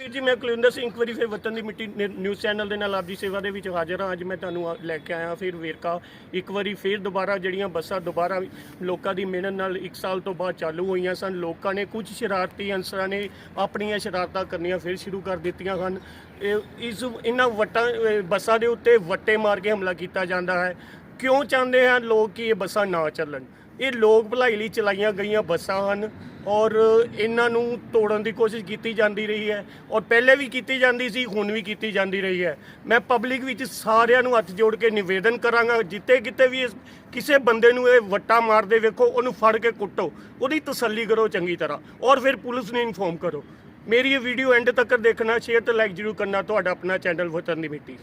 ਵੀਰ ਜੀ, ਮੈਂ ਕੁਲਵਿੰਦਰ ਸਿੰਘ ਇੱਕ ਵਾਰੀ ਫਿਰ ਵਤਨ ਦੀ ਮਿੱਟੀ ਨਿ- ਨਿਊਜ਼ ਚੈਨਲ ਦੇ ਨਾਲ ਆਪਦੀ ਸੇਵਾ ਦੇ ਵਿੱਚ ਹਾਜ਼ਰ ਹਾਂ। ਅੱਜ ਮੈਂ ਤੁਹਾਨੂੰ ਲੈ ਕੇ ਆਇਆ, ਫਿਰ ਵੇਰਕਾ। ਇੱਕ ਵਾਰੀ ਫਿਰ ਦੁਬਾਰਾ ਜਿਹੜੀਆਂ ਬੱਸਾਂ ਦੁਬਾਰਾ ਲੋਕਾਂ ਦੀ ਮਿਹਨਤ ਨਾਲ ਇੱਕ ਸਾਲ ਤੋਂ ਬਾਅਦ ਚਾਲੂ ਹੋਈਆਂ ਸਨ। ਲੋਕਾਂ ਨੇ ਕੁਝ ਸ਼ਰਾਰਤੀ ਅਨਸਰਾਂ ਨੇ ਆਪਣੀਆਂ ਸ਼ਰਾਰਤਾਂ ਕਰਨੀਆਂ ਫਿਰ ਸ਼ੁਰੂ ਕਰ ਦਿੱਤੀਆਂ ਹਨ। ਇਹ ਇਸ ਇਹਨਾਂ ਵਟਾਂ ਬੱਸਾਂ ਦੇ ਉੱਤੇ ਵੱਟੇ ਮਾਰ ਕੇ ਹਮਲਾ ਕੀਤਾ ਜਾਂਦਾ ਹੈ। ਕਿਉਂ ਚਾਹੁੰਦੇ ਹਨ ਲੋਕ ਕਿ ਇਹ ਬੱਸਾਂ ਨਾ ਚੱਲਣ? ਇਹ ਲੋਕ ਭਲਾਈ ਲਈ ਚਲਾਈਆਂ ਗਈਆਂ ਬੱਸਾਂ ਹਨ। ਔਰ ਇਹਨਾਂ ਨੂੰ ਤੋੜਨ ਦੀ ਕੋਸ਼ਿਸ਼ ਕੀਤੀ ਜਾਂਦੀ ਰਹੀ ਹੈ ਔਰ ਪਹਿਲੇ ਵੀ ਕੀਤੀ ਜਾਂਦੀ ਸੀ, ਹੁਣ ਵੀ ਕੀਤੀ ਜਾਂਦੀ ਰਹੀ ਹੈ। ਮੈਂ ਪਬਲਿਕ ਵਿੱਚ ਸਾਰਿਆਂ ਨੂੰ ਹੱਥ ਜੋੜ ਕੇ ਨਿਵੇਦਨ ਕਰਾਂਗਾ ਜਿੱਤੇ ਕਿਤੇ ਵੀ ਕਿਸੇ ਬੰਦੇ ਨੂੰ ਇਹ ਵੱਟਾ ਮਾਰਦੇ ਵੇਖੋ, ਉਹਨੂੰ ਫੜ ਕੇ ਕੁੱਟੋ। ਉਹਦੀ ਤਸੱਲੀ ਕਰੋ ਚੰਗੀ ਤਰ੍ਹਾਂ। ਔਰ ਫਿਰ ਪੁਲਿਸ ਨੂੰ ਇਨਫੋਰਮ ਕਰੋ। ਮੇਰੀ ਇਹ ਵੀਡੀਓ ਐਂਡ ਤੱਕ ਦੇਖਣਾ, ਸ਼ੇਅਰ ਤੇ ਲਾਈਕ ਜ਼ਰੂਰ ਕਰਨਾ, ਤੁਹਾਡਾ ਆਪਣਾ ਚੈਨਲ ਵਤਨ ਦੀ ਮਿੱਟੀ।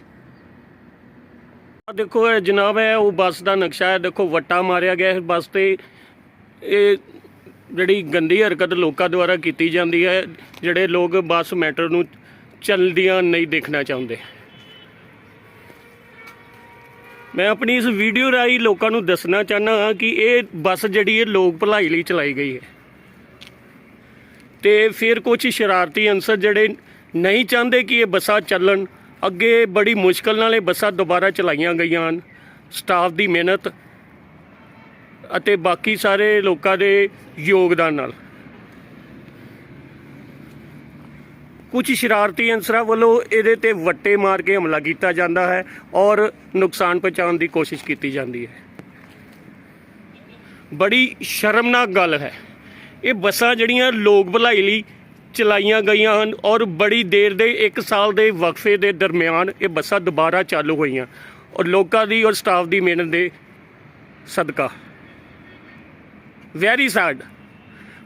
ਆ ਦੇਖੋ ਇਹ ਜਨਾਬ ਹੈ, ਉਹ ਬੱਸ ਦਾ ਨਕਸ਼ਾ ਹੈ। ਦੇਖੋ, ਵੱਟਾ ਮਾਰਿਆ ਗਿਆ ਹੈ। ਬੱਸ ਤੇ ਇਹ ਜਿਹੜੀ ਗੰਦੀ ਹਰਕਤ ਲੋਕਾਂ ਦੁਆਰਾ ਕੀਤੀ ਜਾਂਦੀ ਹੈ, ਜਿਹੜੇ ਲੋਕ ਬੱਸ, ਮੈਟਰ ਨੂੰ ਚੱਲਦੀਆਂ ਨਹੀਂ ਦੇਖਣਾ ਚਾਹੁੰਦੇ। ਮੈਂ ਆਪਣੀ ਇਸ ਵੀਡੀਓ ਰਾਹੀਂ ਲੋਕਾਂ ਨੂੰ ਦੱਸਣਾ ਚਾਹਨਾ ਹਾਂ ਕਿ ਇਹ ਬੱਸ ਜਿਹੜੀ ਹੈ, ਲੋਕ ਭਲਾਈ ਲਈ ਚਲਾਈ ਗਈ ਹੈ। ਤੇ ਫਿਰ ਕੁਝ ਸ਼ਰਾਰਤੀ ਅਨਸਰ ਜਿਹੜੇ ਨਹੀਂ ਚਾਹੁੰਦੇ ਕਿ ਇਹ ਬੱਸਾਂ ਚੱਲਣ, ਅੱਗੇ ਬੜੀ ਮੁਸ਼ਕਲ ਨਾਲ ਇਹ ਬੱਸਾਂ ਦੁਬਾਰਾ ਚਲਾਈਆਂ ਗਈਆਂ ਹਨ। ਸਟਾਫ ਦੀ ਮਿਹਨਤ ਅਤੇ ਬਾਕੀ ਸਾਰੇ ਲੋਕਾਂ ਦੇ ਯੋਗਦਾਨ ਨਾਲ। ਕੁਝ ਸ਼ਰਾਰਤੀ ਅਨਸਰਾਂ ਵੱਲੋਂ ਇਹਦੇ ਤੇ ਵੱਟੇ ਮਾਰ ਕੇ ਹਮਲਾ ਕੀਤਾ ਜਾਂਦਾ ਹੈ ਔਰ ਨੁਕਸਾਨ ਪਹੁੰਚਾਉਣ ਦੀ ਕੋਸ਼ਿਸ਼ ਕੀਤੀ ਜਾਂਦੀ ਹੈ। ਬੜੀ ਸ਼ਰਮਨਾਕ ਗੱਲ ਹੈ। ਇਹ ਬੱਸਾਂ ਜਿਹੜੀਆਂ ਲੋਕ ਭਲਾਈ ਲਈ ਚਲਾਈਆਂ ਗਈਆਂ ਹਨ ਔਰ ਬੜੀ ਦੇਰ ਦੇ 1 ਸਾਲ ਦੇ ਵਕਫੇ ਦੇ ਦਰਮਿਆਨ ਇਹ ਬੱਸਾਂ ਦੁਬਾਰਾ ਚਾਲੂ ਹੋਈਆਂ ਔਰ ਲੋਕਾਂ ਦੀ ਔਰ ਸਟਾਫ ਦੀ ਮਿਹਨਤ ਦੇ ਸਦਕਾ। ਵੈਰੀ ਸੈਡ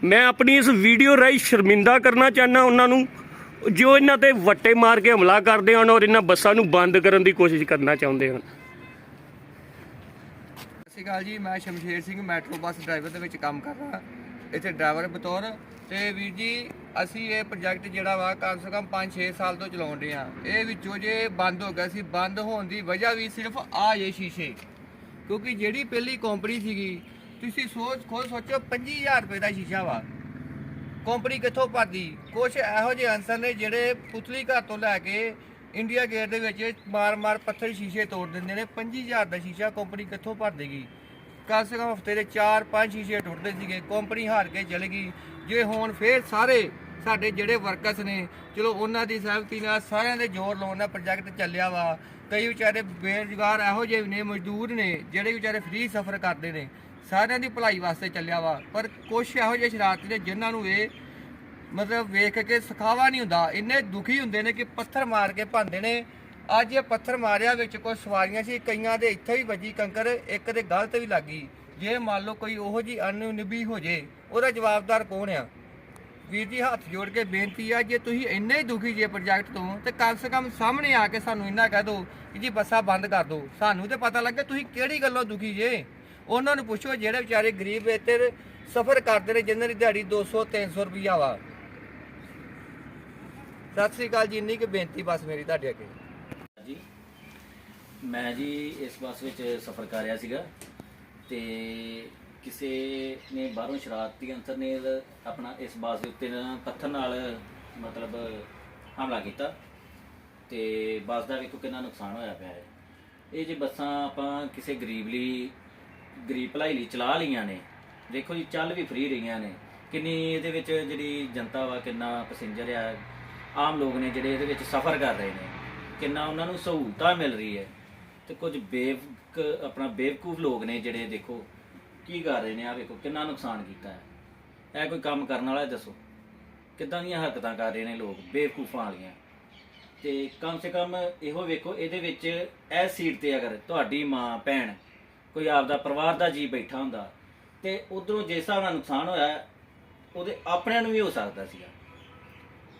ਮੈਂ ਆਪਣੀ ਇਸ ਵੀਡੀਓ ਰਾਹੀਂ ਸ਼ਰਮਿੰਦਾ ਕਰਨਾ ਚਾਹੁੰਦਾ ਉਹਨਾਂ ਨੂੰ, ਜੋ ਇਹਨਾਂ ਤੇ ਵੱਟੇ ਮਾਰ ਕੇ ਹਮਲਾ ਕਰਦੇ ਹਨ ਔਰ ਇਹਨਾਂ ਬੱਸਾਂ ਨੂੰ ਬੰਦ ਕਰਨ ਦੀ ਕੋਸ਼ਿਸ਼ ਕਰਨਾ ਚਾਹੁੰਦੇ ਹਨ। ਸਤਿ ਸ਼੍ਰੀ ਅਕਾਲ ਜੀ, ਮੈਂ Shamsher Singh, metro bus driver ਦੇ ਵਿੱਚ ਕੰਮ ਕਰ ਰਿਹਾ। ਇੱਥੇ ਡਰਾਈਵਰ ਬਤੌਰ ਤੇ ਵੀਰ ਜੀ, ਅਸੀਂ ਇਹ ਪ੍ਰੋਜੈਕਟ ਜਿਹੜਾ ਵਾ ਕਮ ਸੇ ਕਮ 5-6 ਸਾਲ ਤੋਂ ਚਲਾਉਣ ਰਹੇ ਹਾਂ ਇਹ ਵਿੱਚੋਂ ਜੇ ਬੰਦ ਹੋ ਗਿਆ ਸੀ, ਬੰਦ ਹੋਣ ਦੀ ਵਜ੍ਹਾ ਵੀ ਸਿਰਫ ਆ ਜੇ ਸ਼ੀਸ਼ੇ। ਕਿਉਂਕਿ ਜਿਹੜੀ ਪਹਿਲੀ ਕੰਪਨੀ ਸੀਗੀ ਤੁਸੀਂ ਸੋਚ ਖੁਦ ਸੋਚੋ 25000 ਰੁਪਏ ਦਾ ਸ਼ੀਸ਼ਾ ਵਾ। ਕੰਪਨੀ ਕਿੱਥੋਂ ਭਰਦੀ? ਕੁਝ ਇਹੋ ਜਿਹੇ ਅਨਸਰ ਨੇ ਜਿਹੜੇ ਪੁਤਲੀ ਘਰ ਤੋਂ ਲੈ ਕੇ ਇੰਡੀਆ ਗੇਟ ਦੇ ਵਿੱਚ ਮਾਰ-ਮਾਰ ਪੱਥਰ ਸ਼ੀਸ਼ੇ ਤੋੜ ਦਿੰਦੇ ਨੇ। 25000 ਦਾ ਸ਼ੀਸ਼ਾ ਕੰਪਨੀ ਕਿੱਥੋਂ ਭਰ ਦੇਗੀ ਕਮ ਸੇ ਕਮ ਹਫ਼ਤੇ ਦੇ 4-5 ਸ਼ੀਸ਼ੇ ਟੁੱਟਦੇ ਸੀਗੇ, ਕੰਪਨੀ ਹਾਰ ਕੇ ਚਲੇ ਗਈ। ਜੇ ਹੁਣ ਫੇਰ ਸਾਰੇ ਸਾਡੇ ਜਿਹੜੇ ਵਰਕਰਸ ਨੇ, ਚਲੋ ਉਹਨਾਂ ਦੀ ਸਹਿਮਤੀ ਨਾਲ ਸਾਰਿਆਂ ਦੇ ਜ਼ੋਰ ਲਾਉਣ ਨਾਲ ਪ੍ਰੋਜੈਕਟ ਚੱਲਿਆ ਵਾ। ਕਈ ਵਿਚਾਰੇ ਬੇਰੁਜ਼ਗਾਰ ਇਹੋ ਜਿਹੇ ਨੇ, ਮਜ਼ਦੂਰ ਨੇ, ਜਿਹੜੇ ਵਿਚਾਰੇ ਫ੍ਰੀ ਸਫ਼ਰ ਕਰਦੇ ਨੇ। ਸਾਰਿਆਂ ਦੀ ਭਲਾਈ ਵਾਸਤੇ ਚੱਲਿਆ ਵਾ, ਪਰ ਕੁਝ ਇਹੋ ਜਿਹੇ ਸ਼ਰਾਰਤੀ ਨੇ ਜਿਨ੍ਹਾਂ ਨੂੰ ਇਹ ਮਤਲਬ ਵੇਖ ਕੇ ਸਖਾਵਾ ਨਹੀਂ ਹੁੰਦਾ। ਇੰਨੇ ਦੁਖੀ ਹੁੰਦੇ ਨੇ ਕਿ ਪੱਥਰ ਮਾਰ ਕੇ ਭਾਂਦੇ ਨੇ। ਅੱਜ ਇਹ ਪੱਥਰ ਮਾਰਿਆ ਵਿੱਚ ਕੋਈ ਸਵਾਰੀਆਂ ਸੀ, ਕਈਆਂ ਦੇ ਇੱਥੇ ਵੀ ਵੱਜੀ ਕੰਕਰ, ਇੱਕ ਦੇ ਗਲਤ ਵੀ ਲੱਗੀ ਜੇ ਮੰਨ ਲਓ ਕੋਈ ਉਹੋ ਜੀ ਅਨਨਿਬੀ ਹੋ ਜੇ, ਉਹਦਾ ਜਵਾਬਦਾਰ ਕੌਣ ਆ? ਵੀਰ ਜੀ, ਹੱਥ ਜੋੜ ਕੇ ਬੇਨਤੀ ਆ, ਜੇ ਤੁਸੀਂ ਇੰਨੇ ਹੀ ਦੁਖੀ ਜੇ ਪ੍ਰੋਜੈਕਟ ਤੋਂ, ਤੇ ਕਮ ਸੇ ਕਮ ਸਾਹਮਣੇ ਆ ਕੇ ਸਾਨੂੰ ਇੰਨਾ ਕਹਿ ਦਿਓ ਕਿ ਜੀ ਬੱਸਾਂ ਬੰਦ ਕਰ ਦਿਓ। ਸਾਨੂੰ ਤੇ ਪਤਾ ਲੱਗੇ ਤੁਸੀਂ ਕਿਹੜੀ ਗੱਲੋਂ ਦੁਖੀ ਜੇ। ਉਹਨਾਂ ਨੂੰ ਪੁੱਛੋ ਜਿਹੜੇ ਵਿਚਾਰੇ ਗਰੀਬ ਇੱਥੇ ਸਫ਼ਰ ਕਰਦੇ ਨੇ, ਜਿਨ੍ਹਾਂ ਦੀ ਦਿਹਾੜੀ 200 300 ਰੁਪਈਆ ਵਾ। ਸਤਿ ਸ੍ਰੀ ਅਕਾਲ ਜੀ, ਇੰਨੀ ਕੁ ਬੇਨਤੀ ਬਸ ਮੇਰੀ ਤੁਹਾਡੇ ਅੱਗੇ। ਜੀ, ਮੈਂ ਜੀ ਇਸ ਬੱਸ ਵਿੱਚ ਸਫ਼ਰ ਕਰ ਰਿਹਾ ਸੀਗਾ ਤੇ ਕਿਸੇ ਨੇ ਬਾਹਰੋਂ ਸ਼ਰਾਰਤੀ ਅੰਸਰ ਨੇ ਆਪਣਾ ਇਸ ਬੱਸ ਦੇ ਉੱਤੇ ਨਾ ਪੱਥਰ ਨਾਲ ਮਤਲਬ ਹਮਲਾ ਕੀਤਾ ਤੇ ਬੱਸ ਦਾ ਵੇਖੋ ਕਿੰਨਾ ਨੁਕਸਾਨ ਹੋਇਆ ਪਿਆ ਹੈ। ਇਹ ਜੇ ਬੱਸਾਂ ਆਪਾਂ ਕਿਸੇ ਗਰੀਬ ਲਈ ਗਰੀਬ ਭਲਾਈ ਲਈ ਚਲਾ ਲਈਆਂ ਨੇ। ਦੇਖੋ ਜੀ, ਚੱਲ ਵੀ ਫ੍ਰੀ ਰਹੀਆਂ ਨੇ। ਕਿੰਨੀ ਇਹਦੇ ਵਿੱਚ ਜਿਹੜੀ ਜਨਤਾ ਵਾ, ਕਿੰਨਾ ਪੈਸੇਂਜਰ ਆ, ਆਮ ਲੋਕ ਨੇ ਜਿਹੜੇ ਇਹਦੇ ਵਿੱਚ ਸਫ਼ਰ ਕਰ ਰਹੇ ਨੇ। ਕਿੰਨਾ ਉਹਨਾਂ ਨੂੰ ਸਹੂਲਤਾਂ ਮਿਲ ਰਹੀ ਹੈ। ਤੇ ਕੁਝ ਬੇਵਕ, ਆਪਣਾ ਬੇਵਕੂਫ ਲੋਕ ਨੇ ਜਿਹੜੇ ਦੇਖੋ, ਕੀ ਕਰ ਰਹੇ ਨੇ? ਆ ਵੇਖੋ, ਕਿੰਨਾ ਨੁਕਸਾਨ ਕੀਤਾ ਹੈ। ਇਹ ਕੋਈ ਕੰਮ ਕਰਨ ਵਾਲਾ ਦੱਸੋ। ਕਿੱਦਾਂ ਦੀਆਂ ਹਰਕਤਾਂ ਕਰ ਰਹੇ ਨੇ ਲੋਕ, ਬੇਵਕੂਫਾਂ ਵਾਲੀਆਂ। ਤੇ ਕਮ ਸੇ ਕਮ ਇਹੋ ਵੇਖੋ, ਇਹਦੇ ਵਿੱਚ ਇਹ ਸੀਟ ਤੇ ਅਗਰ ਤੁਹਾਡੀ ਮਾਂ, ਭੈਣ ਕੋਈ ਆਪਦਾ ਪਰਿਵਾਰ ਦਾ ਜੀ ਬੈਠਾ ਹੁੰਦਾ ਤੇ ਉਧਰੋਂ ਜਿਸ ਹਿਸਾਬ ਨਾਲ ਨੁਕਸਾਨ ਹੋਇਆ, ਉਹਦੇ ਆਪਣਿਆਂ ਨੂੰ ਵੀ ਹੋ ਸਕਦਾ ਸੀਗਾ।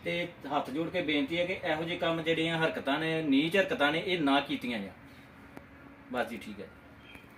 ਤੇ ਹੱਥ ਜੋੜ ਕੇ ਬੇਨਤੀ ਹੈ ਕਿ ਇਹੋ ਜਿਹੇ ਕੰਮ ਜਿਹੜੀਆਂ ਹਰਕਤਾਂ ਨੇ, ਨੀਚ ਹਰਕਤਾਂ ਨੇ, ਇਹ ਨਾ ਕੀਤੀਆਂ ਜਾ ਬਸ ਜੀ, ਠੀਕ ਹੈ।